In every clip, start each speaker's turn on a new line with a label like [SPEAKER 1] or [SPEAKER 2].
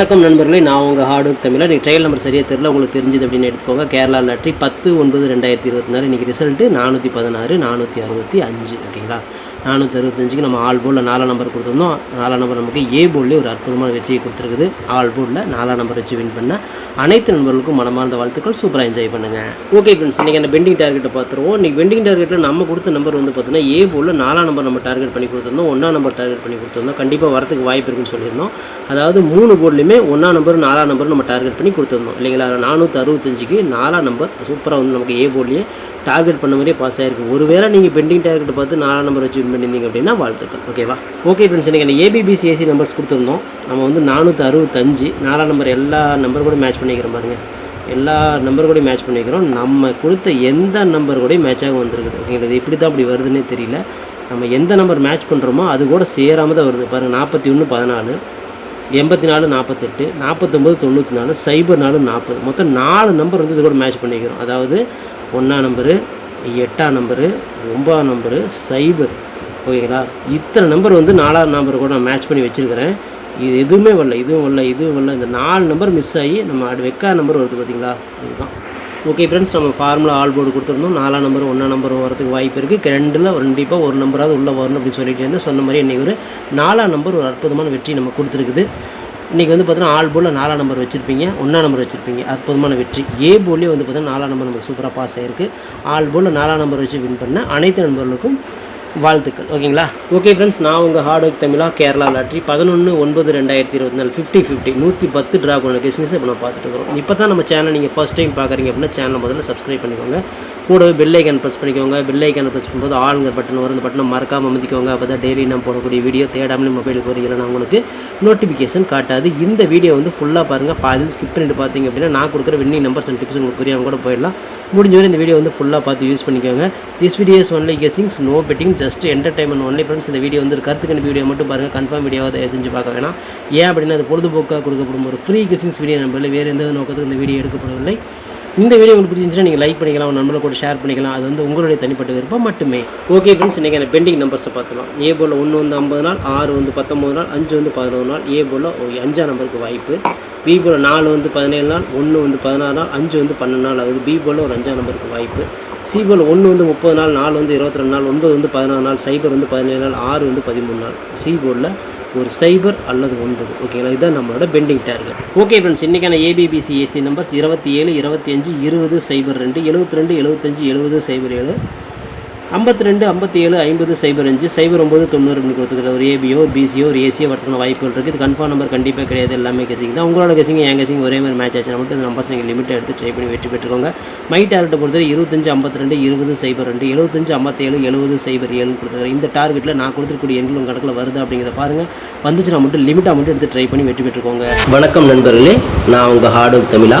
[SPEAKER 1] வணக்கம் நண்பர்களே நான் உங்கள் ஹார்டு தமிழா நீங்கள் ட்ரையல் நம்பர் சரியாக தெரியல உங்களுக்கு தெரிஞ்சது அப்படின்னு எடுத்துக்கோங்க. கேரளா லாட்ரி பத்து ஒன்பது ரெண்டாயிரத்தி இருபத்தி நாலு இன்றைக்கி ரிசல்ட்டு நானூற்றி பதினாறு நானூற்றி அறுபத்தி அஞ்சு ஓகேங்களா? நானூற்றி அறுபத்தஞ்சுக்கு நம்ம ஆல் போர்டில் நாலாம் நம்பர் கொடுத்துருந்தோம். நாலாம் நம்பர் நமக்கு ஏ போர்ட்லேயே ஒரு அற்புதமான வெற்றியை கொடுத்துருக்குது. ஆல் போர்டில் நாலாம் நம்பர் வச்சு வின் பண்ண அனைத்து நண்பர்களுக்கும் மனமார்ந்த வாழ்த்துக்கள். சூப்பராக என்ஜாய் பண்ணுங்கள் ஓகே ஃப்ரெண்ட்ஸ் இன்றைக்கி அந்த பெண்டிங் டார்கெட்டை பார்த்துருவோம். இன்றைக்கி பெண்டிங் டார்கெட்டில் நம்ம கொடுத்த நம்பர் வந்து பார்த்தீங்கன்னா ஏ போர்டில் நாலாம் நம்பர் நம்ம டார்கெட் பண்ணி கொடுத்துருந்தோம். ஒன்றாம் நம்பர் டார்கெட் பண்ணி கொடுத்துருந்தோம். கண்டிப்பாக வரத்துக்கு வாய்ப்பு இருக்குன்னு சொல்லியிருந்தோம். அதாவது மூணு எல்லாமே ஒன்றாம் நம்பர் நாலாம் நம்பர் நம்ம டார்கெட் பண்ணி கொடுத்துருந்தோம் இல்லைங்களா? நானூற்றி அறுபத்தஞ்சுக்கு நாலாம் நம்பர் சூப்பராக வந்து நமக்கு ஏ போர்ட்லேயே டார்கெட் பண்ண மாதிரியே பாஸ் ஆகிருக்கு ஒருவேளை நீங்கள் பெண்டிங் டார்கெட் பார்த்து நாலாம் நம்பர் வச்சு வின் பண்ணியிருந்தீங்க அப்படின்னா வாழ்த்துக்கள். ஓகேவா ஓகே ஃப்ரெண்ட்ஸ் எனக்கு ஏபிபிசி ஏசி நம்பர்ஸ் கொடுத்துருந்தோம். நம்ம வந்து நானூற்றி அறுபத்தஞ்சு நாலாம் நம்பர் எல்லா நம்பர் கூட மேட்ச் பண்ணிக்கிறோம் பாருங்க. எல்லா நம்பர் கூட மேட்ச் பண்ணிக்கிறோம். நம்ம கொடுத்த எந்த நம்பர் கூட மேட்சாக வந்திருக்குது. ஓகேங்களா இது இப்படி தான் அப்படி வருதுன்னே தெரியல. நம்ம எந்த நம்பர் மேட்ச் பண்ணுறோமோ அது கூட சேராமல் தான் வருது. பாருங்கள் நாற்பத்தி ஒன்று பதினாலு. எண்பத்தி நாலு நாற்பத்தெட்டு நாற்பத்தொம்பது தொண்ணூற்றி நாலு சைபர் நாலு நாற்பது மொத்தம் நாலு நம்பர் வந்து இது கூட மேட்ச் பண்ணிக்கிறோம். அதாவது ஒன்றாம் நம்பரு எட்டாம் நம்பரு ஒம்பதாம் நம்பரு சைபர். ஓகேங்களா? இத்தனை நம்பர் வந்து நாலாவது நம்பர் கூட நான் மேட்ச் பண்ணி வச்சுருக்கிறேன். இது எதுவுமே வரல இதுவும் வரல இதுவும் வரல. இந்த நாலு நம்பர் மிஸ் ஆகி நம்ம அடு வெக்கா நம்பர் வருது பார்த்தீங்களா இதுதான். ஓகே ஃப்ரெண்ட்ஸ் நம்ம ஃபார்முலா ஆல் போர்டு கொடுத்துருந்தோம். நாலாம் நம்பர் ஒன்றாம் நம்பர் வரதுக்கு வாய்ப்பு இருக்குது ரெண்டில் கண்டிப்பாக ஒரு நம்பராவது உள்ளே வரணும் அப்படின்னு சொல்லிட்டு இருந்தேன் சொன்ன மாதிரி இன்றைக்கி ஒரு நாலாம் நம்பர் ஒரு அற்புதமான வெற்றி நம்ம கொடுத்துருக்குது. இன்றைக்கி வந்து பார்த்தீங்கன்னா ஆல் போர்டில் நாலாம் நம்பர் வச்சுருப்பீங்க ஒன்றாம் நம்பர் வச்சுருப்பீங்க. அற்புதமான வெற்றி. ஏ போர்ட்லேயே வந்து பார்த்தீங்கன்னா நாலாம் நம்பர் நமக்கு சூப்பராக பாஸ் ஆயிருக்கு. ஆல் போர்டில் நாலாம் நம்பர் வச்சு வின் பண்ண அனைத்து நண்பர்களுக்கும் வாழ்த்துக்கள். ஓகேங்களா? ஓகே ஃப்ரெண்ட்ஸ் நான் உங்கள் ஹார்ட் ஒர்க் தமிழா கேரளா லாட்ரி பதினொன்று ஒன்பது ரெண்டாயிரத்தி இருபத்தி நாலு ஃபிஃப்டி ஃபிஃப்டி நூற்றி பத்து ட்ரா கொண்ட இப்போ நம்ம பார்த்துட்டு இருக்கிறோம். இப்போ தான் நம்ம சேனல் நீங்கள் ஃபஸ்ட் டைம் பார்க்குறீங்க அப்படின்னா சேனலை முதல்ல சப்ஸ்கிரைப் பண்ணிக்கோங்க. கூடவே பெல் ஐக்கன் ப்ரெஸ் பண்ணிக்கோங்க. பெல் ஐக்கன் ப்ரெஸ் பண்ணும்போது ஆளுங்க பட்டன் வரும் அந்த பட்டனை மறக்காமல் அமைதிக்கோங்க. அப்போ தான் டெய்லி நான் போடக்கூடிய வீடியோ தேடாமலே மொபைலுக்கு வரும். இல்லைனா உங்களுக்கு நோட்டிஃபிகேஷன் காட்டாது. இந்த வீடியோ வந்து ஃபுல்லாக பாருங்கள் பாதி ஸ்கிப் பண்ணிட்டு பார்த்தீங்க அப்படின்னா நான் கொடுக்குற வின்னிங் நம்பர்ஸ் அண்ட் டிப்ஸ் உங்களுக்கு புரியாமல் கூட போயிடலாம். முடிஞ்ச வரை இந்த வீடியோ வந்து ஃபுல்லாக பார்த்து யூஸ் பண்ணிக்கோங்க. This videos only guessings no betting just entertainment only friends இந்த வீடியோ வந்து கருத்து கணிப்பு வீடியோ மட்டும் பாருங்கள் கன்ஃபார்ம் வீடியோவை தயவு செஞ்சு பார்க்க வேணாம். ஏன் அப்படின்னா அது பொழுதுபோக்காக கொடுக்கப்படும் ஒரு ஃப்ரீ கெஸிங்ஸ் வீடியோ நம்பரில் வேறு எந்த நோக்கத்துக்கு இந்த வீடியோ எடுக்கப்படவில்லை. இந்த வீடியோ உங்களுக்கு பிடிச்சிருந்துச்சுன்னா நீங்கள் லைக் பண்ணிக்கலாம் உங்கள் நண்பர்களை கூட ஷேர் பண்ணிக்கலாம். அது வந்து உங்களுடைய தனிப்பட்ட விருப்பம் மட்டுமே. ஓகே ஃப்ரெண்ட்ஸ் இன்றைக்கி அந்த பெண்டிங் நம்பர்ஸை பார்த்துக்கலாம் ஏ போல் ஒன்று வந்து ஐம்பது நாள் ஆறு வந்து பத்தொம்பது நாள் அஞ்சு வந்து பதினோரு நாள் ஏ போல் அஞ்சாம் நம்பருக்கு வாய்ப்பு. பி போல் நாலு வந்து பதினேழு நாள் ஒன்று வந்து பதினாறு நாள் அஞ்சு வந்து பன்னெண்டு நாள் ஆகுது. பி போல் ஒரு அஞ்சாம் நம்பருக்கு வாய்ப்பு. சி ஒன்று வந்து முப்பது நாள் நாலு வந்து இருபத்தி ரெண்டு நாள் ஒன்பது வந்து பதினாறு நாள் சைபர் வந்து பதினேழு நாள் ஆறு வந்து பதிமூணு நாள். சீபோர்டில் ஒரு சைபர் அல்லது ஒன்பது ஓகேங்களா இதுதான் நம்மளோட பெண்டிங் டார்கெட் ஓகே ஃப்ரெண்ட்ஸ் இன்றைக்கான ஏபிபிசி ஏசி நம்பர்ஸ் இருபத்தி ஏழு இருபத்தி அஞ்சு இருபது சைபர் ரெண்டு எழுபத்தி ரெண்டு எழுபத்தஞ்சு எழுபது சைபர் ஏழு. ஐம்பத்தி ரெண்டு ஐம்பத்தி ஏழு ஐம்பது சைபர் அஞ்சு சைபர் ஒம்பது தொண்ணூறு அப்படின்னு கொடுத்துருக்குற ஒரு ஏபியோ ஒரு பிசியோ ஒரு ஏசியோ வரதுக்கான வாய்ப்புகள் இருக்குது இது கன்ஃபார்ம் நம்பர் கண்டிப்பாக கிடையாது. எல்லாமே கெசிங் தான். உங்களோட கெசிங் என் கெசிங் ஒரே மாதிரி மேட்ச் ஆச்சுன்னா மட்டும் இந்த நம்பர்ஸ் நீங்கள் லிமிட்டை எடுத்து ட்ரை பண்ணி வெற்றி பெற்றுக்கோங்க. மை டார்கெட்டை பொறுத்தவரை இருபத்தஞ்சு ஐம்பத்தி ரெண்டு இருபது சைபர் ரெண்டு எழுபத்தஞ்சு ஐம்பத்தேழு எழுபது சைபர் ஏழுன்னு கொடுத்துருக்காரு. இந்த டார்கெட்டில் நான் கொடுத்துருக்கூடிய எண்களும் கணக்கில் வருது அப்படிங்கிறத பாருங்கள் வந்துச்சுன்னா மட்டும் லிமிட்டாக மட்டும் எடுத்து ட்ரை பண்ணி வெற்றி பெற்றுக்கோங்க. வணக்கம் நண்பர்களே. நான் உங்கள் ஹார்ட் ஒர்க் தமிழா.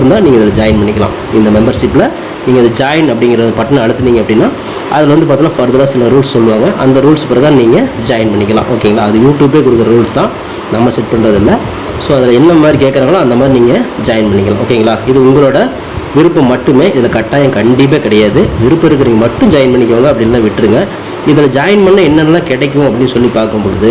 [SPEAKER 1] இருந்தால் நீங்கள் இதில் ஜாயின் பண்ணிக்கலாம். இந்த மெம்பர்ஷிப்பில் நீங்கள் இதை ஜாயின் அப்படிங்கிற பட்டனை அழுத்துனீங்க அப்படின்னா அதில் வந்து பார்த்தீங்கன்னா ஃபர்தராக சில ரூல்ஸ் சொல்லுவாங்க. அந்த ரூல்ஸ் பிரகாரம் நீங்கள் ஜாயின் பண்ணிக்கலாம். ஓகேங்களா அது யூடியூப்பே கொடுக்குற ரூல்ஸ் தான் நம்ம செட் பண்ணுறதில்ல ஸோ அதில் என்ன மாதிரி கேட்குறாங்களோ அந்த மாதிரி நீங்கள் ஜாயின் பண்ணிக்கலாம். ஓகேங்களா இது உங்களோட விருப்பம் மட்டுமே. இதில் கட்டாயம் கண்டிப்பாக கிடையாது. விருப்பம் இருக்கிறவங்க மட்டும் ஜாயின் பண்ணிக்கோங்க அப்படின்லாம் விட்டுருங்க. இதில் ஜாயின் பண்ண என்னென்னலாம் கிடைக்கும் அப்படின்னு சொல்லி பார்க்கும் பொழுது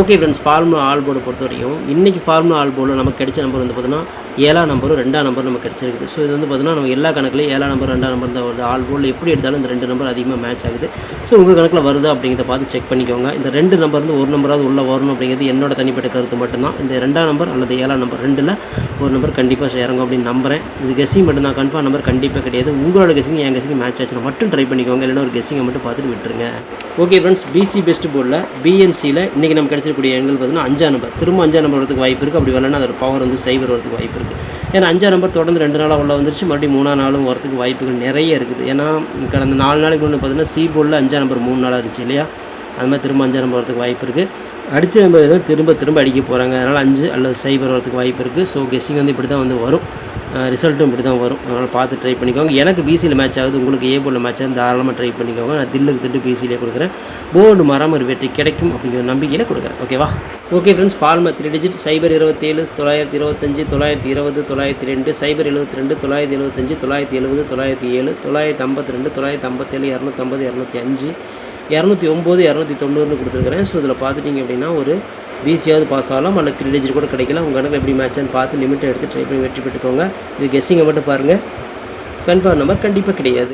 [SPEAKER 1] Okay friends formula all board பொறுத்த வரைக்கும் இன்றைக்கி ஃபார்முலா ஆல் போர்டில் நமக்கு கிடைச்ச நம்பர் வந்து பார்த்தீங்கன்னா ஏழாம் நம்பரும் ரெண்டாம் நம்பர் நமக்கு கிடைச்சிருக்குது. ஸோ இது வந்து பார்த்தீங்கன்னா நம்ம எல்லா கணக்குலையும் ஏழாம் நம்பர் ரெண்டாம் நம்பர் தான் வருது. ஆல் போர்டில் எப்படி எடுத்தாலும் இந்த ரெண்டு நம்பர் அதிகமாக மேட்ச் ஆகுது. ஸோ உங்கள் கணக்கில் வருதா அப்படிங்கிறத பார்த்து செக் பண்ணிக்கோங்க. இந்த ரெண்டு நம்பர் வந்து ஒரு நம்பராவது உள்ளே வரணும் அப்படிங்கிறது என்னோட தனிப்பட்ட கருத்து மட்டும்தான். இந்த ரெண்டாம் நம்பர் அல்லது ஏழாம் நம்பர் ரெண்டில் ஒரு நம்பர் கண்டிப்பாக இறங்கும் அப்படின்னு நம்புறேன். இது கெஸ்ஸிங் மட்டும்தான். கன்ஃபார்ம் நம்பர் கண்டிப்பாக கிடையாது. உங்களோட கெஸ்ஸிங் என் கெஸ்ஸிங் மேட்ச் ஆச்சுன்னா மட்டும் ட்ரை பண்ணிக்கோங்க. இல்லைன்னா ஒரு கெஸ்ஸிங்கை மட்டும் பார்த்துட்டு விட்டுருங்க. ஓகே ஃப்ரெண்ட்ஸ் பிசி பெஸ்ட் போர்டில் பிஎம்சியில் இன்றைக்கி நம்ம கிடைச்சிருக்கக்கூடிய எண்கள் பார்த்திங்கன்னா அஞ்சாம் நம்பர் திரும்ப அஞ்சாம் நம்பர் வரதுக்கு வாய்ப்பு இருக்குது அப்படி வரலன்னா அதோட பவர் வந்து சைபர் வரதுக்கு வாய்ப்பு இருக்குது ஏன்னா அஞ்சாம் நம்பர் தொடர்ந்து ரெண்டு நாளாக உள்ள வந்துருச்சு. மறுபடியும் மூணா நாளும் வரதுக்கு வாய்ப்புகள் நிறைய இருக்குது. ஏன்னா கடந்த நாலு நாளைக்கு ஒன்று பார்த்தீங்கன்னா சி போர்டில் அஞ்சாம் நம்பர் மூணு நாளாக இருந்துச்சு இல்லையா? அது மாதிரி திரும்ப அஞ்சாம் நம்பர் வரதுக்கு வாய்ப்பு இருக்குது அடித்த நம்பர் திரும்ப திரும்ப அடிக்க போகிறாங்க அதனால் அஞ்சு அல்லது சைபர் வரதுக்கு வாய்ப்பு இருக்குது ஸோ கெஸ்ஸிங் வந்து இப்படி தான் வந்து வரும். ரிசல்ட்டும் இப்படி தான் வரும். அதனால் பார்த்து ட்ரை பண்ணிக்கோங்க. எனக்கு பிசியில் மேட்ச் ஆகுது. உங்களுக்கு ஏ போர்டில் மேட்ச் ஆகுது. தாராளமாக ட்ரை பண்ணிக்கோங்க. நான் தில்லுக்கு திட்டு பிசியிலே கொடுக்குறேன். போர்டு மரம் ஒரு வெற்றி கிடைக்கும் அப்படிங்கிற நம்பிக்கையில் கொடுக்குறேன். ஓகேவா okay friends formula three digit சைபர் இருபத்தேழு தொள்ளாயிரத்தி இருபத்தஞ்சி தொள்ளாயிரத்தி இருபது தொள்ளாயிரத்தி ரெண்டு சைபர் எழுபத்தி ரெண்டு தொள்ளாயிரத்தி எழுபத்தஞ்சி தொள்ளாயிரத்தி எழுபது தொள்ளாயிரத்தி ஏழு தொள்ளாயிரத்தி ஐம்பத்தி ரெண்டு தொள்ளாயிரத்தி ஐம்பத்தேழு இரநூத்தம்பது இரநூத்தி அஞ்சு இரநூத்தி ஒம்பது இரநூத்தி தொண்ணூறுனு கொடுத்துருக்குறேன். ஸோ இதில் பார்த்துட்டிங்க அப்படின்னா ஒரு பிசியாவது பாஸ் ஆகலாம். அல்ல த்ரீ டிஜிட் கூட கிடைக்கலாம். உங்கள் கணக்கு எப்படி மேட்ச்னு பார்த்து லிமிட்டை எடுத்து ட்ரை பண்ணி வெற்றி பெற்றுக்கோங்க. இது கெஸ்ஸிங்கை மட்டும் பாருங்கள் கன்ஃபார்ம் நம்பர் கண்டிப்பாக கிடையாது.